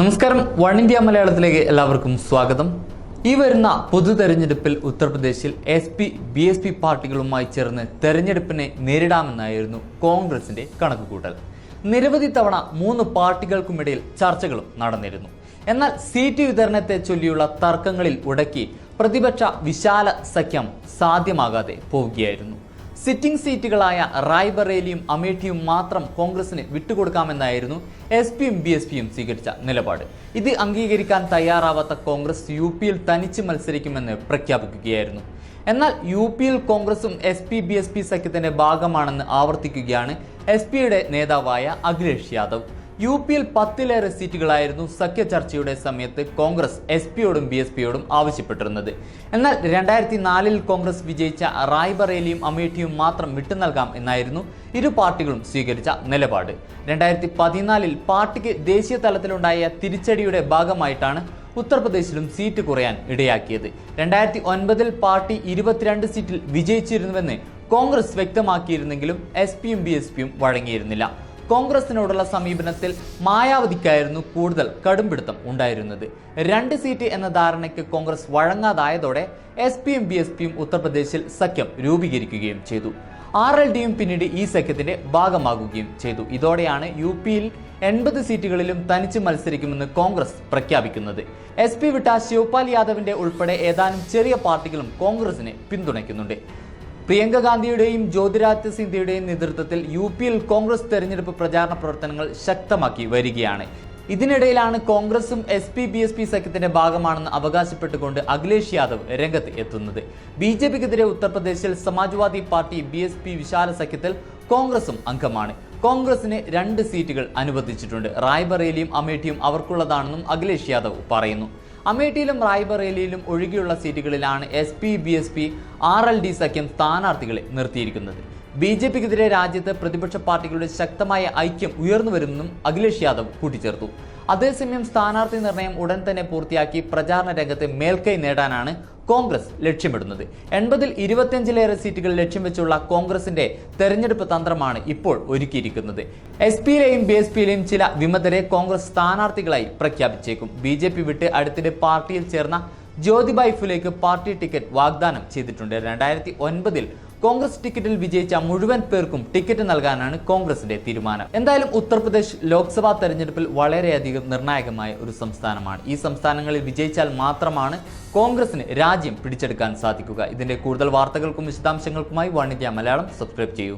നമസ്കാരം. One India മലയാളത്തിലേക്ക് എല്ലാവർക്കും സ്വാഗതം. ഈ വരുന്ന പൊതു തെരഞ്ഞെടുപ്പിൽ ഉത്തർപ്രദേശിൽ S P B S P പാർട്ടികളുമായി ചേർന്ന് തെരഞ്ഞെടുപ്പിനെ നേരിടാമെന്നായിരുന്നു കോൺഗ്രസിന്റെ കണക്കുകൂട്ടൽ. നിരവധി തവണ മൂന്ന് പാർട്ടികൾക്കുമിടയിൽ ചർച്ചകളും നടന്നിരുന്നു. എന്നാൽ സീറ്റ് വിതരണത്തെ ചൊല്ലിയുള്ള തർക്കങ്ങളിൽ ഉടക്കി പ്രതിപക്ഷ വിശാല സഖ്യം സാധ്യമാകാതെ പോവുകയായിരുന്നു. സിറ്റിംഗ് സീറ്റുകളായ റായ്ബറേലിയും അമേഠിയും മാത്രം കോൺഗ്രസിന് വിട്ടുകൊടുക്കാമെന്നായിരുന്നു എസ് പിയും ബി എസ് പിയും സ്വീകരിച്ച നിലപാട്. ഇത് അംഗീകരിക്കാൻ തയ്യാറാവാത്ത കോൺഗ്രസ് യു പിയിൽ തനിച്ച് മത്സരിക്കുമെന്ന് പ്രഖ്യാപിക്കുകയായിരുന്നു. എന്നാൽ യു പിയിൽ കോൺഗ്രസും S P B S P സഖ്യത്തിന്റെ ഭാഗമാണെന്ന് ആവർത്തിക്കുകയാണ് എസ് പിയുടെ നേതാവായ അഖിലേഷ് യാദവ്. യു പിയിൽ പത്തിലേറെ സീറ്റുകളായിരുന്നു സഖ്യ ചർച്ചയുടെ സമയത്ത് കോൺഗ്രസ് എസ് പിയോടും ബി എസ് പിയോടും ആവശ്യപ്പെട്ടിരുന്നത്. എന്നാൽ രണ്ടായിരത്തി നാലിൽ കോൺഗ്രസ് വിജയിച്ച റായ്ബറേലിയും അമേഠിയും മാത്രം വിട്ടു നൽകാം എന്നായിരുന്നു ഇരു പാർട്ടികളും സ്വീകരിച്ച നിലപാട്. രണ്ടായിരത്തി പതിനാലിൽ പാർട്ടിക്ക് ദേശീയ തലത്തിലുണ്ടായ തിരിച്ചടിയുടെ ഭാഗമായിട്ടാണ് ഉത്തർപ്രദേശിലും സീറ്റ് കുറയാൻ ഇടയാക്കിയത്. രണ്ടായിരത്തി ഒൻപതിൽ പാർട്ടി ഇരുപത്തിരണ്ട് സീറ്റിൽ വിജയിച്ചിരുന്നുവെന്ന് കോൺഗ്രസ് വ്യക്തമാക്കിയിരുന്നെങ്കിലും എസ് പിയും ബി എസ് പിയും വഴങ്ങിയിരുന്നില്ല. കോൺഗ്രസിനോടുള്ള സമീപനത്തിൽ മായാവതിക്കായിരുന്നു കൂടുതൽ കടുംപിടുത്തം ഉണ്ടായിരുന്നത്. രണ്ട് സീറ്റ് എന്ന ധാരണയ്ക്ക് കോൺഗ്രസ് വഴങ്ങാതായതോടെ എസ് പിയും ബി എസ് പിയും ഉത്തർപ്രദേശിൽ സഖ്യം രൂപീകരിക്കുകയും ചെയ്തു. ആർ എൽ ഡിയും പിന്നീട് ഈ സഖ്യത്തിന്റെ ഭാഗമാകുകയും ചെയ്തു. ഇതോടെയാണ് യു പിയിൽ എൺപത് സീറ്റുകളിലും തനിച്ച് മത്സരിക്കുമെന്ന് കോൺഗ്രസ് പ്രഖ്യാപിക്കുന്നത്. എസ് പി വിട്ട ശിവപാൽ യാദവിന്റെ ഉൾപ്പെടെ ഏതാനും ചെറിയ പാർട്ടികളും കോൺഗ്രസിനെ പിന്തുണയ്ക്കുന്നുണ്ട്. പ്രിയങ്ക ഗാന്ധിയുടെയും ജ്യോതിരാദിത്യ സിന്ധ്യയുടെയും നേതൃത്വത്തിൽ യു പിയിൽ കോൺഗ്രസ് തെരഞ്ഞെടുപ്പ് പ്രചാരണ പ്രവർത്തനങ്ങൾ ശക്തമാക്കി വരികയാണ്. ഇതിനിടയിലാണ് കോൺഗ്രസും S P B S P സഖ്യത്തിന്റെ ഭാഗമാണെന്ന് അവകാശപ്പെട്ടുകൊണ്ട് അഖിലേഷ് യാദവ് രംഗത്ത് എത്തുന്നത്. ബി ജെ പിക്കെതിരെ ഉത്തർപ്രദേശിൽ Samajwadi party B S P വിശാല സഖ്യത്തിൽ കോൺഗ്രസും അംഗമാണ്. കോൺഗ്രസിന് രണ്ട് സീറ്റുകൾ അനുവദിച്ചിട്ടുണ്ട്. റായ്ബറേലിയും അമേഠിയും അവർക്കുള്ളതാണെന്നും അഖിലേഷ് യാദവ് പറയുന്നു. അമേഠിയിലും റായ്ബറേലിയിലും ഒഴികെയുള്ള സീറ്റുകളിലാണ് S P B S P R L D സഖ്യം സ്ഥാനാർത്ഥികളെ നിർത്തിയിരിക്കുന്നത്. ബി ജെ പിക്കെതിരെ രാജ്യത്ത് പ്രതിപക്ഷ പാർട്ടികളുടെ ശക്തമായ ഐക്യം ഉയർന്നുവരുമെന്നും അഖിലേഷ് യാദവ് കൂട്ടിച്ചേർത്തു. അതേസമയം സ്ഥാനാർത്ഥി നിർണയം ഉടൻ തന്നെ പൂർത്തിയാക്കി പ്രചാരണ രംഗത്ത് മേൽക്കൈ നേടാനാണ് കോൺഗ്രസ് ലക്ഷ്യമിടുന്നത്. എൺപതിൽ ഇരുപത്തിയഞ്ചിലേറെ സീറ്റുകൾ ലക്ഷ്യം വെച്ചുള്ള കോൺഗ്രസിന്റെ തെരഞ്ഞെടുപ്പ് തന്ത്രമാണ് ഇപ്പോൾ ഒരുക്കിയിരിക്കുന്നത്. എസ് പിയിലെയും ബി എസ് പിയിലെയും ചില വിമതരെ കോൺഗ്രസ് സ്ഥാനാർത്ഥികളായി പ്രഖ്യാപിച്ചേക്കും. ബി ജെ പി വിട്ട് അടുത്തിടെ പാർട്ടിയിൽ ചേർന്ന ജ്യോതിബായ് ഫുലേക്ക് പാർട്ടി ടിക്കറ്റ് വാഗ്ദാനം ചെയ്തിട്ടുണ്ട്. രണ്ടായിരത്തി ഒൻപതിൽ കോൺഗ്രസ് ടിക്കറ്റിൽ വിജയിച്ച മുഴുവൻ പേർക്കും ടിക്കറ്റ് നൽകാനാണ് കോൺഗ്രസിന്റെ തീരുമാനം. എന്തായാലും ഉത്തർപ്രദേശ് ലോക്സഭാ തെരഞ്ഞെടുപ്പിൽ വളരെയധികം നിർണായകമായ ഒരു സംസ്ഥാനമാണ്. ഈ സംസ്ഥാനങ്ങളിൽ വിജയിച്ചാൽ മാത്രമാണ് കോൺഗ്രസിന് രാജ്യം പിടിച്ചെടുക്കാൻ സാധിക്കുക. ഇതിന്റെ കൂടുതൽ വാർത്തകൾക്കും വിശദാംശങ്ങൾക്കുമായി വാണിജ്യ മലയാളം. സബ്സ്ക്രൈബ് ചെയ്യൂ.